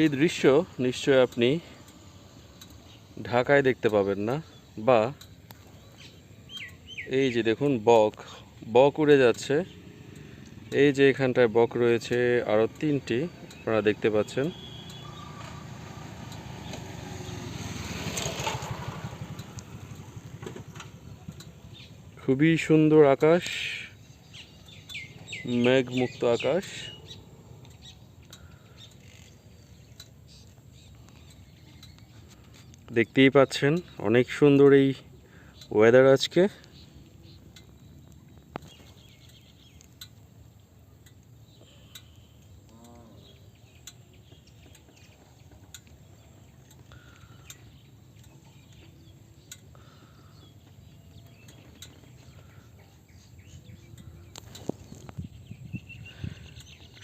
এই দৃশ্য নিশ্চয় আপনি ঢাকায় দেখতে পাবেন না, বা এই যে দেখুন বক বক উড়ে যাচ্ছে। এই যে এখানটায় বক রয়েছে আরও তিনটি, আপনারা দেখতে পাচ্ছেন। খুবই সুন্দর আকাশ, মেঘমুক্ত আকাশ। দেখতেই পাচ্ছেন, অনেক সুন্দর এই ওয়েদার আজকে।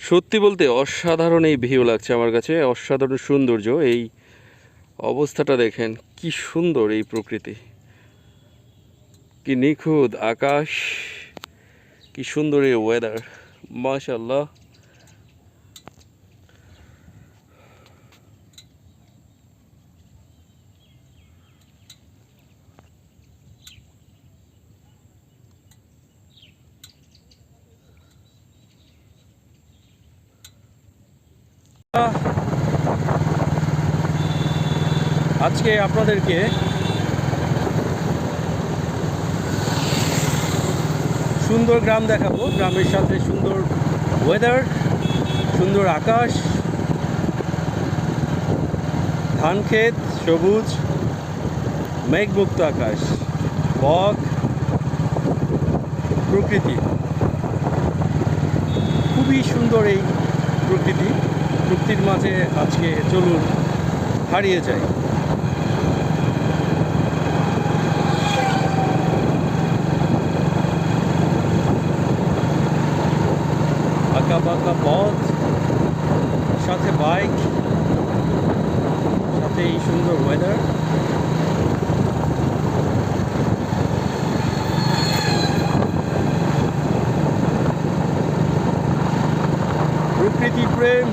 সত্যি বলতে অসাধারণ এই ভিউ লাগছে আমার কাছে, অসাধারণ সৌন্দর্য। এই অবস্থাটা দেখেন কি সুন্দর এই প্রকৃতি। কি নিখুঁত আকাশ কি সুন্দর এই ওয়েদার মাশাল্লাহ আজকে আপনাদেরকে সুন্দর গ্রাম দেখাবো। গ্রামের সাথে সুন্দর ওয়েদার সুন্দর আকাশ, ধান ক্ষেত, সবুজ, মেঘমুক্ত আকাশ, বক, প্রকৃতি। খুবই সুন্দর এই প্রকৃতি। প্রকৃতির মাঝে আজকে চলুন হারিয়ে যায় বাঁকা পথ, সাথে বাইক সাথে এই সুন্দর ওয়েদার প্রকৃতি প্রেম,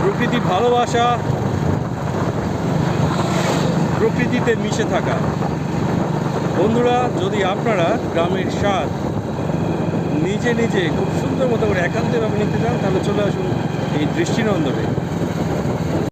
প্রকৃতি ভালোবাসা, প্রকৃতিতে মিশে থাকা। বন্ধুরা, যদি আপনারা গ্রামের স্বাদ নিজে নিজে খুব সুন্দর মতো করে একান্তভাবে নিতে চান তাহলে চলে আসুন এই দৃষ্টিনন্দনে।